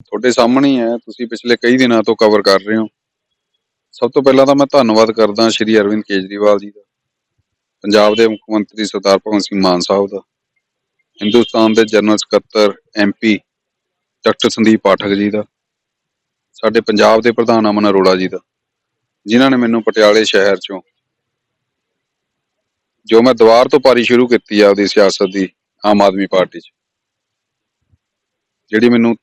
ਤੁਹਾਡੇ ਸਾਹਮਣੇ ਹੀ ਹੈ, ਤੁਸੀਂ ਪਿਛਲੇ ਕਈ ਦਿਨਾਂ ਤੋਂ ਕਵਰ ਕਰ ਰਹੇ ਹੋ। ਸਭ ਤੋਂ ਪਹਿਲਾਂ ਤਾਂ ਮੈਂ ਧੰਨਵਾਦ ਕਰਦਾ ਸ਼੍ਰੀ ਅਰਵਿੰਦ ਕੇਜਰੀਵਾਲ ਜੀ ਦਾ, ਪੰਜਾਬ ਦੇ ਮੁੱਖ ਮੰਤਰੀ ਸਰਦਾਰ ਭਗਵੰਤ ਸਿੰਘ ਮਾਨ ਸਾਹਿਬ ਦਾ, ਹਿੰਦੁਸਤਾਨ ਦੇ ਜਨਰਲ ਸਕੱਤਰ ਐਮਪੀ ਡਾਕਟਰ ਸੰਦੀਪ ਪਾਠਕ ਜੀ ਦਾ, ਸਾਡੇ ਪੰਜਾਬ ਦੇ ਪ੍ਰਧਾਨ ਅਮਨ ਅਰੋੜਾ ਜੀ ਦਾ, ਜਿਨ੍ਹਾਂ ਨੇ ਮੈਨੂੰ ਪਟਿਆਲੇ ਸ਼ਹਿਰ ਚੋਂ ਜੋ ਮੈਂ ਦੁਆਰ ਤੋਂ ਪਾਰੀ ਸ਼ੁਰੂ ਕੀਤੀ ਆ ਉਹਦੀ ਸਿਆਸਤ ਦੀ ਆਮ ਆਦਮੀ ਪਾਰਟੀ 'ਚ, ਜਿਹੜੀ ਮੈਨੂੰ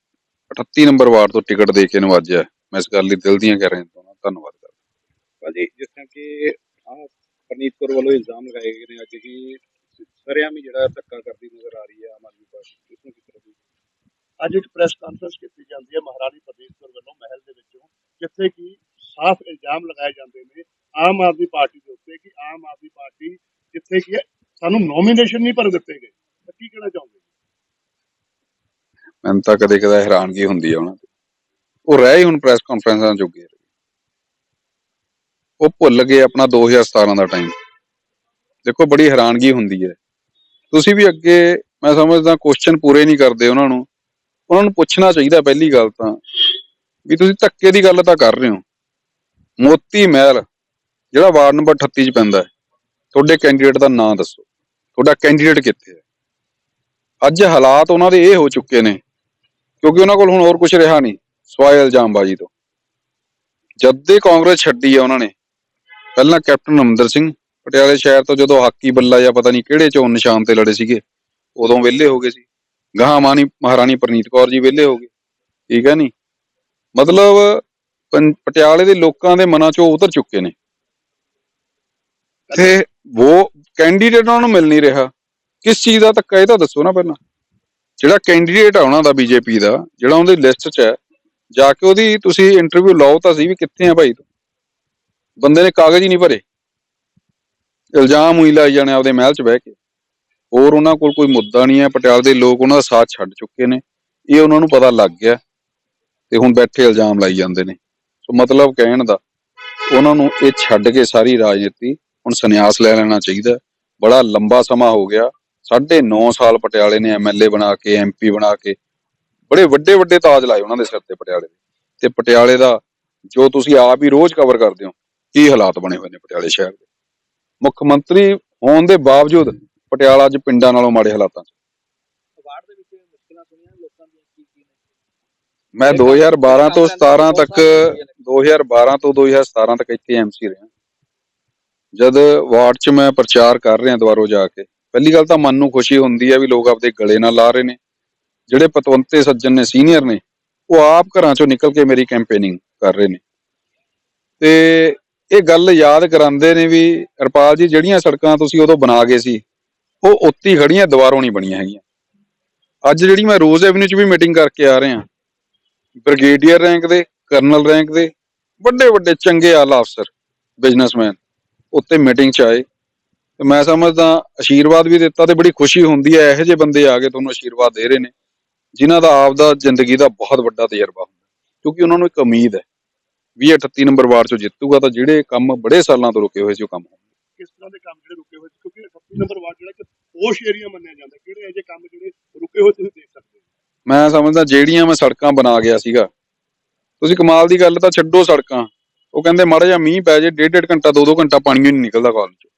38 ਨੰਬਰ ਵਾਰਡ ਤੋਂ ਟਿਕਟ ਦੇ ਕੇ ਨਵਾਜਿਆ ਮੈਂ ਇਸ ਗੱਲ ਲਈ ਦਿਲ ਦੀਆਂ ਕਹਿ ਰਿਹਾ ਹਾਂ। ਧੰਨਵਾਦ ਕਰਦਾ ਭਾਜੀ ਜਿਸ ਤਰ੍ਹਾਂ ਕਿ ਆ ਪਰਨੀਤ ਕੌਰ ਵੱਲੋਂ ਇਲਜ਼ਾਮ ਲਗਾਏ ਗਏ ਨੇ ਅੱਜ ਕਿ ਸਰਿਆਮ ਜਿਹੜਾ ਧੱਕਾ ਕਰਦੀ ਨਜ਼ਰ ਆ ਰਹੀ ਹੈ ਆਮ ਆਦਮੀ ਪਾਰਟੀ ਇਸ ਨੂੰ ਕਿਸ ਤਰ੍ਹਾਂ ਦੀ ਅੱਜ ਇੱਕ ਪ੍ਰੈਸ ਕਾਨਫਰੰਸ ਕੀਤੀ ਜਾਂਦੀ ਹੈ ਮਹਾਰਾਣੀ ਕੌਰ ਵੱਲੋਂ ਮਹਿਲ ਦੇ ਵਿੱਚੋਂ ਜਿੱਥੇ ਕਿ ਸਾਫ਼ ਇਲਜ਼ਾਮ ਲਗਾਏ ਜਾਂਦੇ ਨੇ ਆਮ ਆਦਮੀ ਪਾਰਟੀ ਦੇ ਉੱਤੇ ਕਿ ਆਮ ਆਦਮੀ ਪਾਰਟੀ ਜਿੱਥੇ ਕਿ ਸਾਨੂੰ ਨੋਮੀਨੇਸ਼ਨ ਨਹੀਂ ਪਰ ਦਿੱਤੇ ਗਏ ਤਾਂ ਕੀ ਕਹਿਣਾ ਚਾਹੋਗੇ ਮੈਨੂੰ ਤਾਂ ਕਦੇ ਕਦੇ ਹੈਰਾਨਗੀ ਹੁੰਦੀ ਆ ਉਹਨਾਂ ਤੇ ਉਹ ਰਹਿ ਹੀ ਹੁਣ ਪ੍ਰੈਸ ਕਾਨਫਰੰਸਾਂ ਜੋਗੇ ਉਹ ਭੁੱਲ ਗਏ ਆਪਣਾ 2017 ਦਾ ਟਾਈਮ ਦੇਖੋ, ਬੜੀ ਹੈਰਾਨਗੀ ਹੁੰਦੀ ਹੈ। ਤੁਸੀਂ ਵੀ ਅੱਗੇ, ਮੈਂ ਸਮਝਦਾ ਕੁਐਸਚਨ ਪੂਰੇ ਨਹੀਂ ਕਰਦੇ ਉਹਨਾਂ ਨੂੰ। ਉਹਨਾਂ ਨੂੰ ਪੁੱਛਣਾ ਚਾਹੀਦਾ ਪਹਿਲੀ ਗੱਲ ਤਾਂ, ਵੀ ਤੁਸੀਂ ਧੱਕੇ ਦੀ ਗੱਲ ਤਾਂ ਕਰ ਰਹੇ ਹੋ। ਮੋਤੀ ਮਹਿਲ, ਜਿਹੜਾ ਵਾਰਡ ਨੰਬਰ 38 ਚ ਪੈਂਦਾ ਹੈ। ਤੁਹਾਡੇ ਕੈਂਡੀਡੇਟ ਦਾ ਨਾਮ ਦੱਸੋ। ਤੁਹਾਡਾ ਕੈਂਡੀਡੇਟ ਕਿੱਥੇ ਹੈ? ਅੱਜ ਹਾਲਾਤ ਉਹਨਾਂ ਦੇ ਇਹ ਹੋ ਚੁੱਕੇ ਨੇ ਕਿਉਂਕਿ ਉਹਨਾਂ ਕੋਲ ਹੁਣ ਹੋਰ ਕੁਝ ਰਿਹਾ ਨਹੀਂ, ਸਵਾਏ ਇਲਜ਼ਾਮਬਾਜ਼ੀ ਤੋਂ। ਜਦ ਦੇ ਕਾਂਗਰਸ ਛੱਡੀ ਆ ਉਹਨਾਂ ਨੇ, ਪਹਿਲਾਂ ਕੈਪਟਨ ਅਮਰਿੰਦਰ ਸਿੰਘ ਪਟਿਆਲੇ ਸ਼ਹਿਰ ਤੋਂ ਜਦੋਂ ਹਾਕੀ ਬੱਲਾ ਜਾਂ ਪਤਾ ਨਹੀਂ ਕਿਹੜੇ ਚੋਣ ਨਿਸ਼ਾਨ ਤੇ ਲੜੇ ਸੀਗੇ, ਉਦੋਂ ਵਿਹਲੇ ਹੋ ਗਏ ਸੀ। ਗਾਹਾਂ ਮਾਨੀ, ਮਹਾਰਾਣੀ ਪ੍ਰਨੀਤ ਕੌਰ ਜੀ ਵਿਹਲੇ ਹੋ ਗਏ। ਠੀਕ ਹੈ ਨਹੀਂ ਮਤਲਬ ਪਟਿਆਲੇ ਦੇ ਲੋਕਾਂ ਦੇ ਮਨਾਂ ਚੋਂ ਉਤਰ ਚੁੱਕੇ ਨੇ। ਤੇ ਉਹ ਕੈਂਡੀਡੇਟ ਉਹਨਾਂ ਨੂੰ ਮਿਲ ਨਹੀਂ ਰਿਹਾ। ਕਿਸ ਚੀਜ਼ ਦਾ ਧੱਕਾ ਇਹ ਤਾਂ ਦੱਸੋ ਨਾ ਪਹਿਲਾਂ। ਜਿਹੜਾ ਕੈਂਡੀਡੇਟ ਆ ਉਹਨਾਂ ਦਾ ਬੀਜੇਪੀ ਦਾ, ਜਿਹੜਾ ਉਹਦੀ ਲਿਸਟ 'ਚ ਹੈ, ਜਾ ਕੇ ਉਹਦੀ ਤੁਸੀਂ ਇੰਟਰਵਿਊ ਲਾਓ ਤਾਂ ਸੀ ਵੀ ਕਿੱਥੇ ਆ ਭਾਈ ਤੂੰ। ਬੰਦੇ ਨੇ ਕਾਗਜ਼ ਹੀ ਨਹੀਂ ਭਰੇ। ਇਲਜ਼ਾਮ ਹੀ ਲਾਈ ਜਾਣੇ ਆਪਦੇ ਮਹਿਲ 'ਚ ਬਹਿ ਕੇ। ਹੋਰ ਉਹਨਾਂ ਕੋਲ ਕੋਈ ਮੁੱਦਾ ਨਹੀਂ ਹੈ, ਪਟਿਆਲੇ ਦੇ ਲੋਕ ਉਹਨਾਂ ਦਾ ਸਾਥ ਛੱਡ ਚੁੱਕੇ ਨੇ। ਇਹ ਉਹਨਾਂ ਨੂੰ ਪਤਾ ਲੱਗ ਗਿਆ ਤੇ ਹੁਣ ਬੈਠੇ ਇਲਜ਼ਾਮ ਲਾਈ ਜਾਂਦੇ ਨੇ। ਸੋ ਮਤਲਬ ਕਹਿਣ ਦਾ, ਉਹਨਾਂ ਨੂੰ ਇਹ ਛੱਡ ਕੇ ਸਾਰੀ ਰਾਜਨੀਤੀ ਹੁਣ ਸੰਨਿਆਸ ਲੈ ਲੈਣਾ ਚਾਹੀਦਾ। ਬੜਾ ਲੰਬਾ ਸਮਾਂ ਹੋ ਗਿਆ। ਸਾਢੇ 9 ਸਾਲ ਪਟਿਆਲੇ ਨੇ ਐਮਐਲਏ ਬਣਾ ਕੇ ਐਮਪੀ ਬਣਾ ਕੇ ਬੜੇ ਵੱਡੇ ਵੱਡੇ ਤਾਜ ਲਾਏ ਉਹਨਾਂ ਦੇ ਸਿਰ ਤੇ ਪਟਿਆਲੇ ਦੇ। ਤੇ ਪਟਿਆਲੇ ਦਾ ਜੋ ਤੁਸੀਂ ਆਪ ਹੀ ਰੋਜ਼ ਕਵਰ ਕਰਦੇ ਹੋ ਕੀ ਹਾਲਾਤ ਬਣੇ ਹੋਏ ਨੇ ਪਟਿਆਲੇ ਸ਼ਹਿਰ ਦੇ? ਮੁੱਖ ਮੰਤਰੀ ਹੋਣ ਦੇ ਬਾਵਜੂਦ ਪਟਿਆਲਾ ਅੱਜ ਪਿੰਡਾਂ ਨਾਲੋਂ ਮਾੜੇ ਹਾਲਾਤਾਂ 'ਚ। ਵਾਰਡ ਦੇ ਵਿੱਚ ਮੁਸ਼ਕਲਾਂ ਸੁਣੀਆਂ ਲੋਕਾਂ ਦੀਆਂ ਕੀ ਕੀ ਨੇ? ਮੈਂ 2012 ਤੋਂ 17 ਤੱਕ 2012 ਤੋਂ 2017 ਤੱਕ ਇੱਥੇ ਐਮਸੀ ਰਿਹਾ। ਜਦ ਵਾਰਡ 'ਚ ਮੈਂ ਪ੍ਰਚਾਰ ਕਰ ਰਿਹਾ ਦੁਬਾਰੋ ਜਾ ਕੇ ਪਹਿਲੀ ਗੱਲ ਤਾਂ ਮਨ ਨੂੰ ਖੁਸ਼ੀ ਹੁੰਦੀ ਹੈ ਵੀ ਲੋਕ ਆਪਦੇ ਗਲੇ ਨਾਲ ਲਾ ਰਹੇ ਨੇ। ਜਿਹੜੇ ਪਤਵੰਤੇ ਸੱਜਣ ਨੇ ਸੀਨੀਅਰ ਨੇ, ਉਹ ਆਪ ਘਰਾਂ 'ਚੋਂ ਨਿਕਲ ਕੇ ਮੇਰੀ ਕੈਂਪੇਨਿੰਗ ਕਰ ਰਹੇ ਨੇ। ਤੇ ਇਹ ਗੱਲ ਯਾਦ ਕਰਾਉਂਦੇ ਨੇ ਵੀ ਹਰਪਾਲ ਜੀ, ਜਿਹੜੀਆਂ ਸੜਕਾਂ ਤੁਸੀਂ ਉਦੋਂ ਬਣਾ ਗਏ ਸੀ, ਉਹ ਉੱਤੀ ਖੜੀਆਂ ਦੁਬਾਰੋਂ ਨਹੀਂ ਬਣੀਆਂ ਹੈਗੀਆਂ। ਅੱਜ ਜਿਹੜੀ ਮੈਂ ਰੋਜ਼ ਐਵਨਿਊ 'ਚ ਵੀ ਮੀਟਿੰਗ ਕਰਕੇ ਆ ਰਿਹਾ ਬ੍ਰਿਗੇਡੀਅਰ ਰੈਂਕ ਦੇ ਕਰਨਲ ਰੈਂਕ ਦੇ ਵੱਡੇ ਵੱਡੇ ਚੰਗੇ ਆਲਾ ਅਫਸਰ ਬਿਜ਼ਨਸਮੈਨ ਉੱਤੇ ਮੀਟਿੰਗ 'ਚ ਆਏ। ਤੇ ਮੈਂ ਸਮਝਦਾ ਆਸ਼ੀਰਵਾਦ ਵੀ ਦਿੱਤਾ ਤੇ ਬੜੀ ਖੁਸ਼ੀ ਹੁੰਦੀ ਹੈ ਇਹੋ ਜਿਹੇ ਬੰਦੇ ਆ ਕੇ ਤੁਹਾਨੂੰ ਆਸ਼ੀਰਵਾਦ ਦੇ ਰਹੇ ਨੇ ਜਿਨ੍ਹਾਂ ਦਾ ਆਪ ਦਾ ਜ਼ਿੰਦਗੀ ਦਾ ਬਹੁਤ ਵੱਡਾ ਤਜਰਬਾ ਹੁੰਦਾ ਕਿਉਂਕਿ ਉਹਨਾਂ ਨੂੰ ਇੱਕ ਉਮੀਦ ਹੈ ਵੀ ਇਹ 38 ਨੰਬਰ ਵਾਰਡ 'ਚੋਂ ਜਿੱਤੂਗਾ ਤਾਂ ਜਿਹੜੇ ਕੰਮ ਬੜੇ ਸਾਲਾਂ ਤੋਂ ਰੁਕੇ ਹੋਏ ਸੀ ਉਹ ਕੰਮ ਹੋਣਗੇ। ਕਿਸ ਤਰ੍ਹਾਂ ਦੇ ਕੰਮ ਜਿਹੜੇ ਰੁਕੇ ਹੋਏ ਸੀ? ਕਿਉਂਕਿ 38 ਨੰਬਰ ਵਾਰਡ ਜਿਹੜਾ ਕਿ ਪੋਸ਼ ਏਰੀਆ ਮੰਨਿਆ ਜਾਂਦਾ ਕਿਹੜੇ ਅਜੇ ਕੰਮ ਜਿਹੜੇ ਰੁਕੇ ਹੋਏ ਤੁਸੀਂ ਦੇਖ ਸਕਦੇ ਹੋ? ਮੈਂ ਸਮਝਦਾ ਜਿਹੜੀਆਂ ਮੈਂ ਸੜਕਾਂ ਬਣਾ ਗਿਆ ਸੀਗਾ ਤੁਸੀਂ ਕਮਾਲ ਦੀ ਗੱਲ ਤਾਂ ਛੱਡੋ ਸੜਕਾਂ ਉਹ ਕਹਿੰਦੇ ਮਾੜਾ ਜਿਹਾ ਮੀਂਹ ਪੈ ਜੇ ਡੇਢ ਡੇਢ ਘੰਟਾ ਦੋ ਦੋ ਘੰਟਾ ਪਾਣੀ ਨਹੀਂ ਨਿਕਲਦਾ ਕਾਲਜ ਚੋਂ।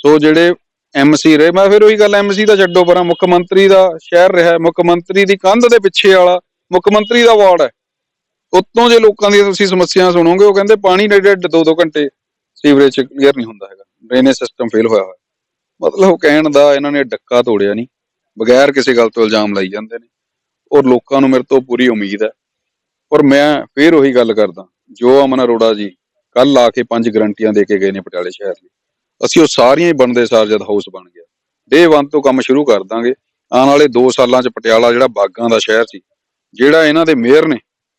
ਸੋ ਜਿਹੜੇ ਐਮਸੀ ਰਹੇ, ਮੈਂ ਫਿਰ ਉਹੀ ਗੱਲ ਐਮਸੀ ਦਾ ਛੱਡੋ ਪਰਾਂ, ਮੁੱਖ ਮੰਤਰੀ ਦਾ ਸ਼ਹਿਰ ਰਿਹਾ ਮੁੱਖ ਮੰਤਰੀ ਦੀ ਕੰਧ ਦੇ ਪਿੱਛੇ ਵਾਲਾ, ਮੁੱਖ ਮੰਤਰੀ ਦਾ ਵਾਰਡ ਹੈ। ਉੱਤੋਂ ਜੇ ਲੋਕਾਂ ਦੀ ਤੁਸੀਂ ਸਮੱਸਿਆ ਸੁਣੋਗੇ, ਉਹ ਕਹਿੰਦੇ ਪਾਣੀ ਡੇਢ ਦੋ ਦੋ ਘੰਟੇ ਸੀਵਰੇਜ ਕਲੀਅਰ ਨਹੀਂ ਹੁੰਦਾ ਹੈਗਾ। ਡਰੇਨੇਜ ਸਿਸਟਮ ਫੇਲ ਹੋਇਆ ਹੋਇਆ। ਮਤਲਬ ਕਹਿਣ ਦਾ ਇਹਨਾਂ ਨੇ ਡੱਕਾ ਤੋੜਿਆ ਨਹੀਂ। ਬਗੈਰ ਕਿਸੇ ਗੱਲ ਤੋਂ ਇਲਜ਼ਾਮ ਲਾਈ ਜਾਂਦੇ ਨੇ। ਔਰ ਲੋਕਾਂ ਨੂੰ ਮੇਰੇ ਤੋਂ ਪੂਰੀ ਉਮੀਦ ਹੈ। ਔਰ ਮੈਂ ਫੇਰ ਉਹੀ ਗੱਲ ਕਰਦਾ। ਜੋ ਅਮਨ ਅਰੋੜਾ ਜੀ ਕੱਲ ਆ ਕੇ ਪੰਜ ਗਰੰਟੀਆਂ ਦੇ ਕੇ ਗਏ ਨੇ ਪਟਿਆਲੇ ਸ਼ਹਿਰ ਲਈ। ਅਸੀਂ ਉਹ ਸਾਰੀਆਂ ਹੀ ਬਣਦੇ ਸਾਰ ਜਦ ਹਾਊਸ ਬਣ ਗਿਆ। ਡੇ 1 ਤੋਂ ਕੰਮ ਸ਼ੁਰੂ ਕਰ ਦਾਂਗੇ। ਆਉਣ ਵਾਲੇ 2 ਸਾਲਾਂ ਚ ਪਟਿਆਲਾ ਜਿਹੜਾ ਬਾਗਾਂ ਦਾ ਸ਼ਹਿਰ ਸੀ, ਜਿਹੜਾ ਇਹਨਾਂ ਦੇ ਮੇਅਰ ਨੇ,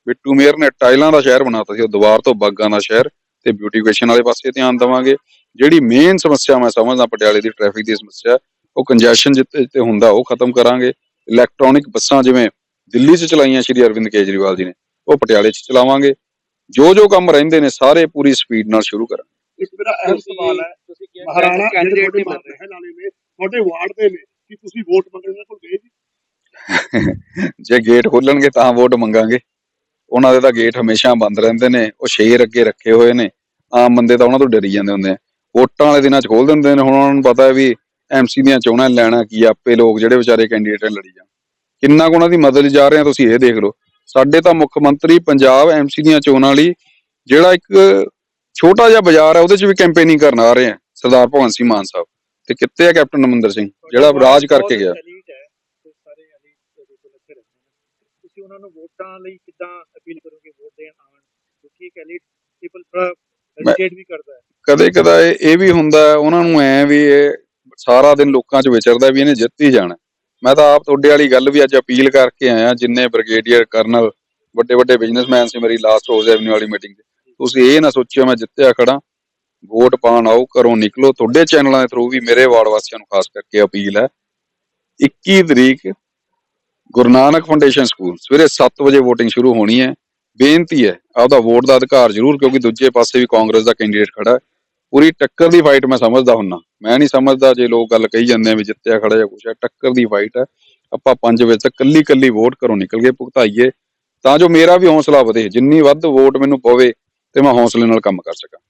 ਬਿੱਟੂ ਮੇਅਰ ਨੇ ਟਾਈਲਾਂ ਦਾ ਸ਼ਹਿਰ ਬਣਾਤਾ ਸੀ, ਉਹ ਦੁਬਾਰ ਤੋਂ ਬਾਗਾਂ ਦਾ ਸ਼ਹਿਰ ਤੇ ਬਿਊਟੀਫਿਕੇਸ਼ਨ ਵਾਲੇ ਪਾਸੇ ਧਿਆਨ ਦੇਵਾਂਗੇ। ਜਿਹੜੀ ਮੇਨ ਸਮੱਸਿਆ ਮੈਂ ਸਮਝਦਾ ਪਟਿਆਲੇ ਦੀ ਟ੍ਰੈਫਿਕ ਦੀ ਸਮੱਸਿਆ, ਉਹ ਕੰਜੈਸ਼ਨ ਜਿੱਤੇ ਤੇ ਹੁੰਦਾ, ਉਹ ਖਤਮ ਕਰਾਂਗੇ। ਇਲੈਕਟ੍ਰੋਨਿਕ ਬੱਸਾਂ ਜਿਵੇਂ ਦਿੱਲੀ 'ਚ ਚਲਾਈਆਂ ਸ਼੍ਰੀ ਅਰਵਿੰਦ ਕੇਜਰੀਵਾਲ ਜੀ ਨੇ, ਉਹ ਪਟਿਆਲੇ 'ਚ ਚਲਾਵਾਂਗੇ। ਜੋ ਜੋ ਕੰਮ ਰਹਿੰਦੇ ਨੇ, ਸਾਰੇ ਪੂਰੀ ਸਪੀਡ ਨਾਲ ਸ਼ੁਰੂ ਕਰਾਂਗੇ। ਇੱਕ ਮੇਰਾ ਅਹਿਮ ਸਵਾਲ ਹੈ। ਤੁਸੀਂ ਕਿਹਾ ਮਹਾਰਾਣਾ ਕੈਂਡੀਡੇਟ ਤੁਹਾਡੇ ਨਹੀਂ ਮਹੱਲੇ ਵਾਲੇ ਨੇ ਤੁਹਾਡੇ ਵਾਰਡ ਦੇ ਨੇ ਕਿ ਤੁਸੀਂ ਵੋਟ ਮੰਗਣ ਇਹਨਾਂ ਕੋਲ ਗਏ ਜੀ? ਜੇ ਗੇਟ ਖੋਲਣਗੇ ਤਾਂ ਵੋਟ ਮੰਗਾਂਗੇ। ਉਹਨਾਂ ਦੇ ਤਾਂ ਗੇਟ ਹਮੇਸ਼ਾ ਬੰਦ ਰਹਿੰਦੇ ਨੇ ਉਹ ਸ਼ੇਰ ਅੱਗੇ ਰੱਖੇ ਹੋਏ ਨੇ। ਆਮ ਬੰਦੇ ਤਾਂ ਉਹਨਾਂ ਤੋਂ ਡਰੀ ਜਾਂਦੇ ਹੁੰਦੇ ਆ। ਵੋਟਾਂ ਵਾਲੇ ਦਿਨਾਂ 'ਚ ਖੋਲ ਦਿੰਦੇ ਨੇ ਹੁਣ ਉਹਨਾਂ ਨੂੰ ਪਤਾ ਹੈ ਵੀ ਐਮਸੀ ਦੀਆਂ ਚੋਣਾਂ ਲੈਣਾ ਕੀ ਆਪੇ ਲੋਕ ਜਿਹੜੇ ਵਿਚਾਰੇ ਕੈਂਡੀਡੇਟ ਲੜੀ ਜਾਣ। ਕਿੰਨਾ ਕੁ ਉਹਨਾਂ ਦੀ ਮਦਦ ਜਾ ਰਹੇ ਆ ਤੁਸੀਂ ਇਹ ਦੇਖ ਲਓ। ਸਾਡੇ ਤਾਂ ਮੁੱਖ ਮੰਤਰੀ ਪੰਜਾਬ ਐਮਸੀ ਦੀਆਂ ਚੋਣਾਂ ਲਈ ਜਿਹੜਾ ਇੱਕ ਛੋਟਾ ਜਿਹਾ ਬਾਜ਼ਾਰ ਹੈ ਉਹਦੇ 'ਚ ਵੀ ਕੈਂਪੇਨਿੰਗ ਕਰਨ ਆ ਰਹੇ ਆ ਸਰਦਾਰ ਭਗਵੰਤ ਸਿੰਘ ਮਾਨ ਸਾਹਿਬ। ਤੇ ਕਿੱਥੇ ਆ ਕੈਪਟਨ ਅਮਰਿੰਦਰ ਸਿੰਘ? ਜਿਹੜਾ ਰਾਜ ਕਰਕੇ ਗਿਆ। ਤੁਸੀਂ ਉਹਨਾਂ ਨੂੰ ਵੋਟਾਂ ਲਈ ਕਿੱਦਾਂ ਅਪੀਲ ਕਰੋਗੇ ਵੋਟ ਦੇਣ ਆਉਣ? ਕਿਉਂਕਿ ਇੱਕ elite ਪੀਪਲ ਥੋੜਾ ਹੈਜ਼ਿਟੇਟ ਵੀ ਕਰਦਾ ਹੈ। ਕਦੇ ਕਦਾ ਇਹ ਵੀ ਹੁੰਦਾ ਉਹਨਾਂ ਨੂੰ ਐ ਵੀ ਇਹ ਸਾਰਾ ਦਿਨ ਲੋਕਾਂ 'ਚ ਵਿਚਰਦਾ ਵੀ ਇਹਨੇ ਜਿੱਤ ਹੀ ਜਾਣਾ। ਮੈਂ ਤਾਂ ਆਪ ਤੁਹਾਡੇ ਵਾਲੀ ਗੱਲ ਵੀ ਅੱਜ ਅਪੀਲ ਕਰਕੇ ਆਇਆ ਜਿੰਨੇ ਬ੍ਰਿਗੇਡੀਅਰ ਕਰਨਲ ਵੱਡੇ ਵੱਡੇ ਬਿਜ਼ਨਸਮੈਨ ਸੀ ਮੇਰੀ ਲਾਸਟ ਰੋਜ਼ ਐਵਨਿਊ ਵਾਲੀ ਮੀਟਿੰਗ ਤੇ ਤੁਸੀਂ ਇਹ ਨਾ ਸੋਚਿਓ ਮੈਂ ਜਿੱਤਿਆ ਖੜਾ। ਵੋਟ ਪਾਣ ਆਓ, ਘਰੋਂ ਨਿਕਲੋ। ਤੁਹਾਡੇ ਚੈਨਲਾਂ ਦੇ ਥਰੂ ਵੀ ਮੇਰੇ ਵਾਰਡ ਵਾਸੀਆਂ ਨੂੰ ਖਾਸ ਕਰਕੇ ਅਪੀਲ ਹੈ। 21 ਤਰੀਕ ਗੁਰੂ ਨਾਨਕ ਫਾਊਂਡੇਸ਼ਨ ਸਕੂਲ ਸਵੇਰੇ 7 ਵਜੇ VOTING ਸ਼ੁਰੂ ਹੋਣੀ ਹੈ। ਬੇਨਤੀ ਹੈ, ਆਪਦਾ ਵੋਟ ਦਾ ਅਧਿਕਾਰ ਜ਼ਰੂਰ, ਕਿਉਂਕਿ ਦੂਜੇ ਪਾਸੇ ਵੀ ਕਾਂਗਰਸ ਦਾ ਕੈਂਡੀਡੇਟ ਖੜਾ ਹੈ। ਪੂਰੀ ਟੱਕਰ ਦੀ ਫਾਈਟ ਮੈਂ ਸਮਝਦਾ ਹੁੰਨਾ। ਮੈਂ ਨਹੀਂ ਸਮਝਦਾ ਜੇ ਲੋਕ ਗੱਲ ਕਹੀ ਜਾਂਦੇ ਆ ਵੀ ਜਿੱਤਿਆ ਖੜਾ ਜਾਂ ਕੁਛ ਹੈ, ਟੱਕਰ ਦੀ ਫਾਈਟ ਹੈ। ਆਪਾਂ ਪੰਜ ਵਜੇ ਤੱਕ ਕੱਲੀ ਕੱਲੀ ਵੋਟ ਘਰੋਂ ਨਿਕਲ ਕੇ ਭੁਗਤਾਈਏ। ਤਾਂ ਜੋ ਮੇਰਾ ਵੀ ਹੌਸਲਾ ਵਧੇ, ਜਿੰਨੀ ਵੱਧ ਵੋਟ ਮੈਨੂੰ ਪਵੇ ਤੇ ਮੈਂ ਹੌਸਲੇ ਨਾਲ ਕੰਮ ਕਰ ਸਕਾਂ।